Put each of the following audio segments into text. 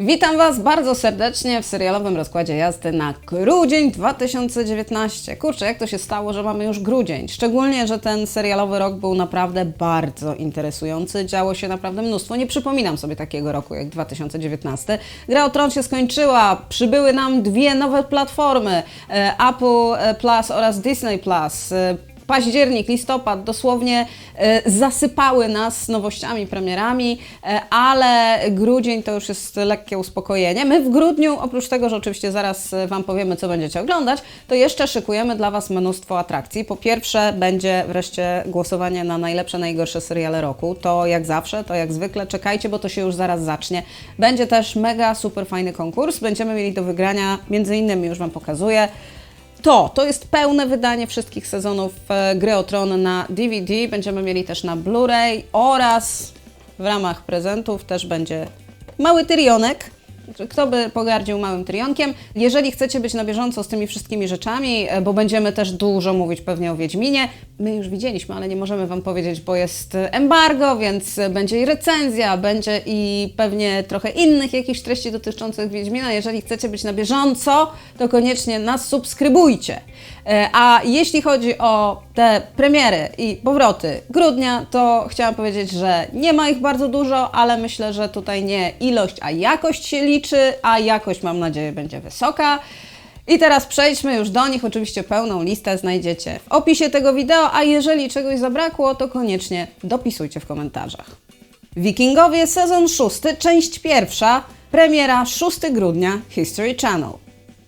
Witam Was bardzo serdecznie w serialowym rozkładzie jazdy na grudzień 2019. Kurczę, jak to się stało, że mamy już grudzień? Szczególnie, że ten serialowy rok był naprawdę bardzo interesujący. Działo się naprawdę mnóstwo. Nie przypominam sobie takiego roku jak 2019. Gra o Tron się skończyła. Przybyły nam dwie nowe platformy. e, Apple e, Plus oraz Disney Plus. Październik, listopad dosłownie e, zasypały nas nowościami, premierami, e, ale grudzień to już jest lekkie uspokojenie. My w grudniu, oprócz tego, że oczywiście zaraz e, Wam powiemy, co będziecie oglądać, to jeszcze szykujemy dla Was mnóstwo atrakcji. Po pierwsze, będzie wreszcie głosowanie na najlepsze, najgorsze seriale roku. To jak zawsze, to jak zwykle, czekajcie, bo to się już zaraz zacznie. Będzie też mega super fajny konkurs. Będziemy mieli do wygrania, między innymi już Wam pokazuję. To, to jest pełne wydanie wszystkich sezonów e, Gry o Tron na DVD. Będziemy mieli też na Blu-ray oraz w ramach prezentów też będzie mały tyrionek. Kto by pogardził małym tyrionkiem? Jeżeli chcecie być na bieżąco z tymi wszystkimi rzeczami, e, bo będziemy też dużo mówić pewnie o Wiedźminie, my już widzieliśmy, ale nie możemy Wam powiedzieć, bo jest embargo, więc będzie i recenzja, będzie i pewnie trochę innych jakichś treści dotyczących Wiedźmina. Jeżeli chcecie być na bieżąco, to koniecznie nas subskrybujcie. E, A jeśli chodzi o te premiery i powroty grudnia, to chciałam powiedzieć, że nie ma ich bardzo dużo, ale myślę, że tutaj nie ilość, a jakość się liczy, a jakość mam nadzieję będzie wysoka. I teraz przejdźmy już do nich. Oczywiście pełną listę znajdziecie w opisie tego wideo, a jeżeli czegoś zabrakło, to koniecznie dopisujcie w komentarzach. Wikingowie sezon 6, część pierwsza, premiera 6 grudnia History Channel.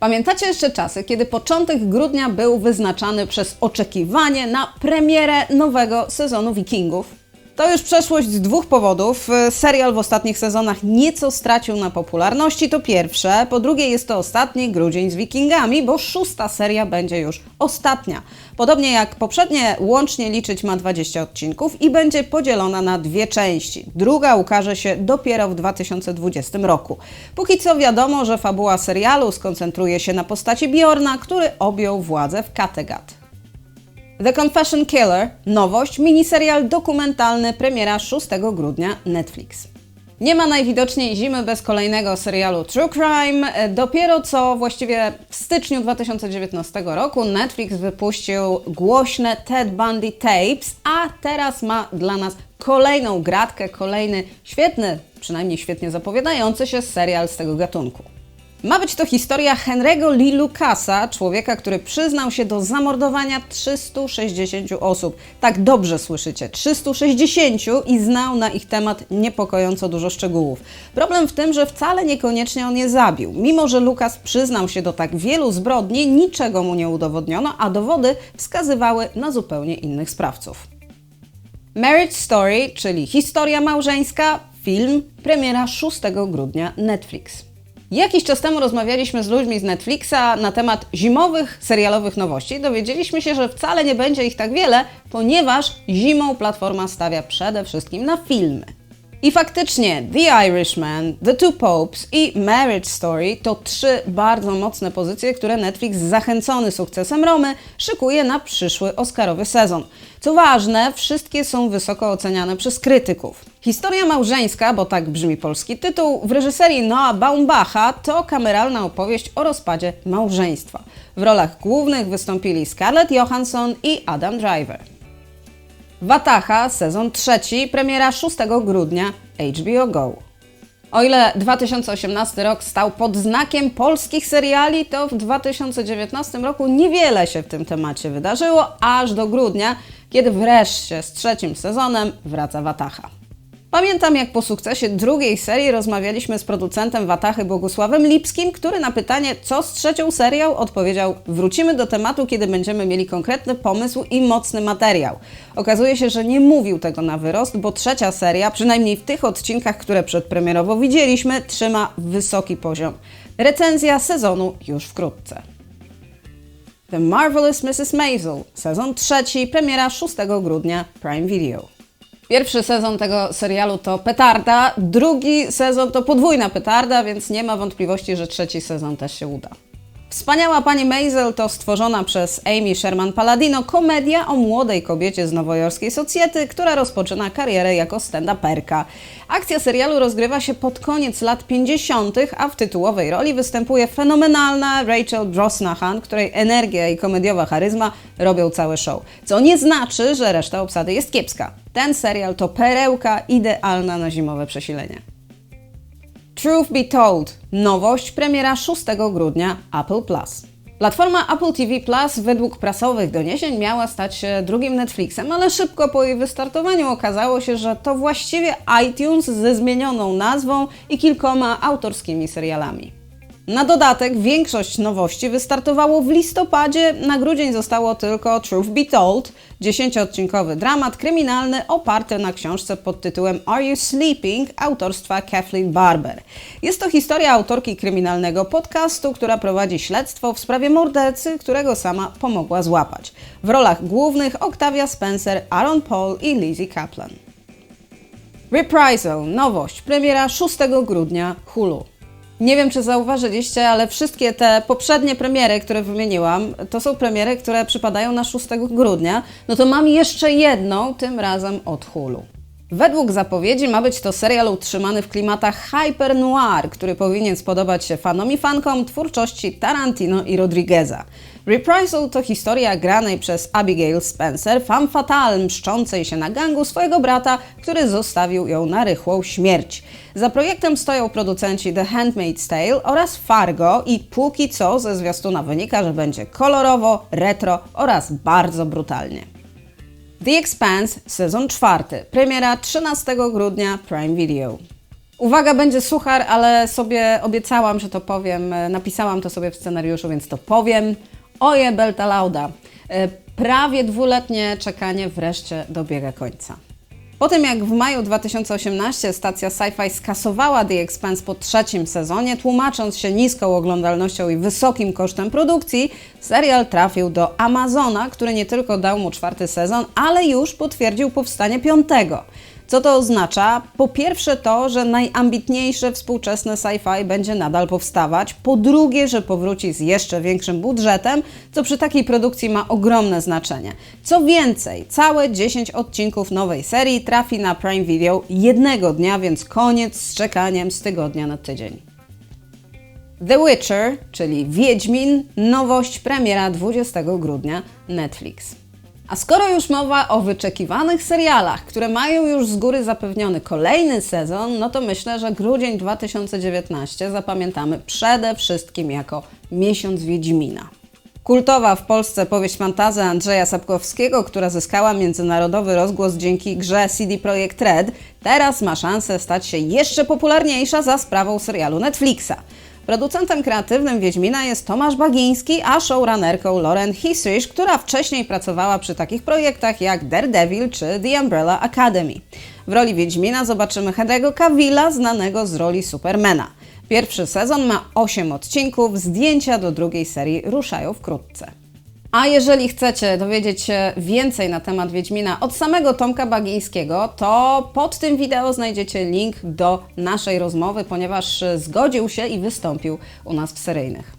Pamiętacie jeszcze czasy, kiedy początek grudnia był wyznaczany przez oczekiwanie na premierę nowego sezonu Wikingów? To już przeszłość z dwóch powodów. Serial w ostatnich sezonach nieco stracił na popularności, to pierwsze. Po drugie, jest to ostatni grudzień z Wikingami, bo szósta seria będzie już ostatnia. Podobnie jak poprzednie, łącznie liczyć ma 20 odcinków i będzie podzielona na dwie części. Druga ukaże się dopiero w 2020 roku. Póki co wiadomo, że fabuła serialu skoncentruje się na postaci Bjorna, który objął władzę w Kattegat. The Confession Killer, nowość, miniserial dokumentalny, premiera 6 grudnia Netflix. Nie ma najwidoczniej zimy bez kolejnego serialu True Crime. Dopiero co właściwie w styczniu 2019 roku Netflix wypuścił głośne Ted Bundy Tapes, a teraz ma dla nas kolejną gratkę, kolejny świetny, przynajmniej świetnie zapowiadający się serial z tego gatunku. Ma być to historia Henry'ego Lee Lucasa, człowieka, który przyznał się do zamordowania 360 osób. Tak dobrze słyszycie, 360 i znał na ich temat niepokojąco dużo szczegółów. Problem w tym, że wcale niekoniecznie on je zabił. Mimo, że Lucas przyznał się do tak wielu zbrodni, niczego mu nie udowodniono, a dowody wskazywały na zupełnie innych sprawców. Marriage Story, czyli historia małżeńska, film, premiera 6 grudnia Netflix. Jakiś czas temu rozmawialiśmy z ludźmi z Netflixa na temat zimowych serialowych nowości. Dowiedzieliśmy się, że wcale nie będzie ich tak wiele, ponieważ zimą platforma stawia przede wszystkim na filmy. I faktycznie The Irishman, The Two Popes i Marriage Story to trzy bardzo mocne pozycje, które Netflix zachęcony sukcesem Romy szykuje na przyszły Oscarowy sezon. Co ważne, wszystkie są wysoko oceniane przez krytyków. Historia małżeńska, bo tak brzmi polski tytuł, w reżyserii Noah Baumbacha to kameralna opowieść o rozpadzie małżeństwa. W rolach głównych wystąpili Scarlett Johansson i Adam Driver. Wataha, sezon trzeci, premiera 6 grudnia, HBO Go. O ile 2018 rok stał pod znakiem polskich seriali, to w 2019 roku niewiele się w tym temacie wydarzyło, aż do grudnia, kiedy wreszcie z trzecim sezonem wraca Wataha. Pamiętam, jak po sukcesie drugiej serii rozmawialiśmy z producentem Watachy Bogusławem Lipskim, który na pytanie, co z trzecią serią, odpowiedział: Wrócimy do tematu, kiedy będziemy mieli konkretny pomysł i mocny materiał. Okazuje się, że nie mówił tego na wyrost, bo trzecia seria, przynajmniej w tych odcinkach, które przedpremierowo widzieliśmy, trzyma wysoki poziom. Recenzja sezonu już wkrótce. The Marvelous Mrs. Maisel, sezon trzeci, premiera 6 grudnia, Prime Video. Pierwszy sezon tego serialu to petarda, drugi sezon to podwójna petarda, więc nie ma wątpliwości, że trzeci sezon też się uda. Wspaniała pani Maisel to stworzona przez Amy Sherman Palladino komedia o młodej kobiecie z nowojorskiej socjety, która rozpoczyna karierę jako stand-uperka. Akcja serialu rozgrywa się pod koniec lat 50., a w tytułowej roli występuje fenomenalna Rachel Brosnahan, której energia i komediowa charyzma robią całe show. Co nie znaczy, że reszta obsady jest kiepska. Ten serial to perełka idealna na zimowe przesilenie. Truth Be Told. Nowość premiera 6 grudnia Apple Plus. Platforma Apple TV Plus według prasowych doniesień miała stać się drugim Netflixem, ale szybko po jej wystartowaniu okazało się, że to właściwie iTunes ze zmienioną nazwą i kilkoma autorskimi serialami. Na dodatek większość nowości wystartowało w listopadzie, na grudzień zostało tylko Truth Be Told, 10-odcinkowy dramat kryminalny oparty na książce pod tytułem Are You Sleeping autorstwa Kathleen Barber. Jest to historia autorki kryminalnego podcastu, która prowadzi śledztwo w sprawie mordercy, którego sama pomogła złapać. W rolach głównych Octavia Spencer, Aaron Paul i Lizzie Kaplan. Reprisal, nowość, premiera 6 grudnia Hulu. Nie wiem, czy zauważyliście, ale wszystkie te poprzednie premiery, które wymieniłam, to są premiery, które przypadają na 6 grudnia. No to mam jeszcze jedną, tym razem od Hulu. Według zapowiedzi ma być to serial utrzymany w klimatach hyper noir, który powinien spodobać się fanom i fankom twórczości Tarantino i Rodrigueza. Reprisal to historia granej przez Abigail Spencer, femme fatale mszczącej się na gangu swojego brata, który zostawił ją na rychłą śmierć. Za projektem stoją producenci The Handmaid's Tale oraz Fargo i póki co ze zwiastuna wynika, że będzie kolorowo, retro oraz bardzo brutalnie. The Expanse, sezon czwarty, premiera 13 grudnia Prime Video. Uwaga, będzie suchar, ale sobie obiecałam, że to powiem. Napisałam to sobie w scenariuszu, więc to powiem. Oje Belta Lauda. E, Prawie dwuletnie czekanie wreszcie dobiega końca. Po tym jak w maju 2018 stacja Sci-Fi skasowała The Expanse po trzecim sezonie, tłumacząc się niską oglądalnością i wysokim kosztem produkcji, serial trafił do Amazona, który nie tylko dał mu czwarty sezon, ale już potwierdził powstanie piątego. Co to oznacza? Po pierwsze to, że najambitniejsze współczesne sci-fi będzie nadal powstawać. Po drugie, że powróci z jeszcze większym budżetem, co przy takiej produkcji ma ogromne znaczenie. Co więcej, całe 10 odcinków nowej serii trafi na Prime Video jednego dnia, więc koniec z czekaniem z tygodnia na tydzień. The Witcher, czyli Wiedźmin, nowość premiera 20 grudnia Netflix. A skoro już mowa o wyczekiwanych serialach, które mają już z góry zapewniony kolejny sezon, no to myślę, że grudzień 2019 zapamiętamy przede wszystkim jako miesiąc Wiedźmina. Kultowa w Polsce powieść fantazy Andrzeja Sapkowskiego, która zyskała międzynarodowy rozgłos dzięki grze CD Projekt Red, teraz ma szansę stać się jeszcze popularniejsza za sprawą serialu Netflixa. Producentem kreatywnym Wiedźmina jest Tomasz Bagiński, a showrunnerką Lauren Hissrich, która wcześniej pracowała przy takich projektach jak Daredevil czy The Umbrella Academy. W roli Wiedźmina zobaczymy Henry'ego Cavilla, znanego z roli Supermana. Pierwszy sezon ma 8 odcinków, zdjęcia do drugiej serii ruszają wkrótce. A jeżeli chcecie dowiedzieć się więcej na temat Wiedźmina od samego Tomka Bagińskiego, to pod tym wideo znajdziecie link do naszej rozmowy, ponieważ zgodził się i wystąpił u nas w seryjnych.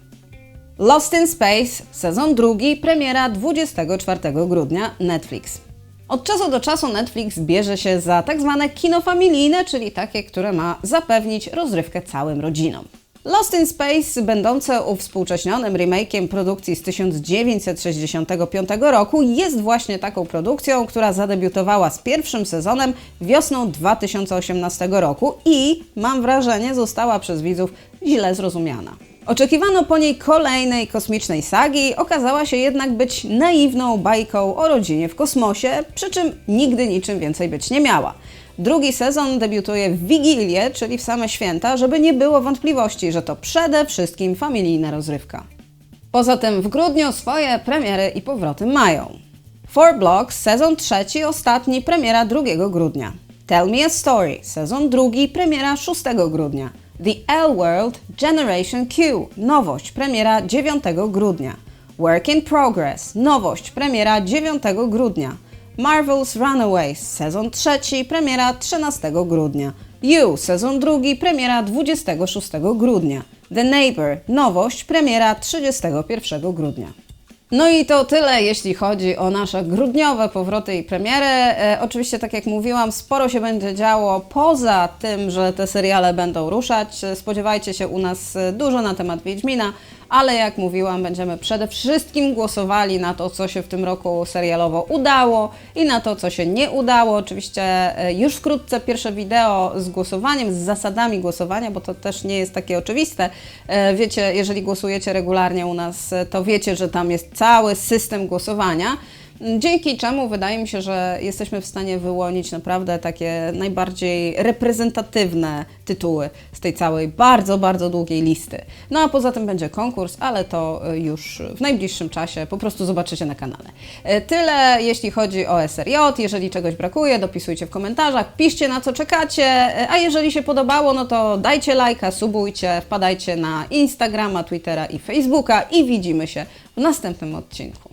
Lost in Space, sezon drugi, premiera 24 grudnia Netflix. Od czasu do czasu Netflix bierze się za tak zwane kino familijne, czyli takie, które ma zapewnić rozrywkę całym rodzinom. Lost in Space, będące uwspółcześnionym remake'iem produkcji z 1965 roku, jest właśnie taką produkcją, która zadebiutowała z pierwszym sezonem wiosną 2018 roku i, mam wrażenie, została przez widzów źle zrozumiana. Oczekiwano po niej kolejnej kosmicznej sagi, okazała się jednak być naiwną bajką o rodzinie w kosmosie, przy czym nigdy niczym więcej być nie miała. Drugi sezon debiutuje w Wigilię, czyli w same święta, żeby nie było wątpliwości, że to przede wszystkim familijna rozrywka. Poza tym w grudniu swoje premiery i powroty mają. Four Blocks, sezon trzeci, ostatni, premiera 2 grudnia. Tell Me a Story, sezon drugi, premiera 6 grudnia. The L World, Generation Q, nowość, premiera 9 grudnia. Work in Progress, nowość, premiera 9 grudnia. Marvel's Runaways, sezon trzeci, premiera 13 grudnia. You, sezon drugi, premiera 26 grudnia. The Neighbor, nowość, premiera 31 grudnia. No i to tyle, jeśli chodzi o nasze grudniowe powroty i premiery. E, oczywiście, tak jak mówiłam, sporo się będzie działo poza tym, że te seriale będą ruszać. Spodziewajcie się u nas e, dużo na temat Wiedźmina, ale jak mówiłam, będziemy przede wszystkim głosowali na to, co się w tym roku serialowo udało i na to, co się nie udało. Oczywiście e, już wkrótce pierwsze wideo z głosowaniem, z zasadami głosowania, bo to też nie jest takie oczywiste. E, Wiecie, jeżeli głosujecie regularnie u nas, e, to wiecie, że tam jest cały system głosowania. Dzięki czemu wydaje mi się, że jesteśmy w stanie wyłonić naprawdę takie najbardziej reprezentatywne tytuły z tej całej bardzo, bardzo długiej listy. No a poza tym będzie konkurs, ale to y, już w najbliższym czasie po prostu zobaczycie na kanale. Y, Tyle jeśli chodzi o SRJ. Jeżeli czegoś brakuje, dopisujcie w komentarzach, piszcie na co czekacie, y, a jeżeli się podobało, no to dajcie lajka, subujcie, wpadajcie na Instagrama, Twittera i Facebooka i widzimy się w następnym odcinku.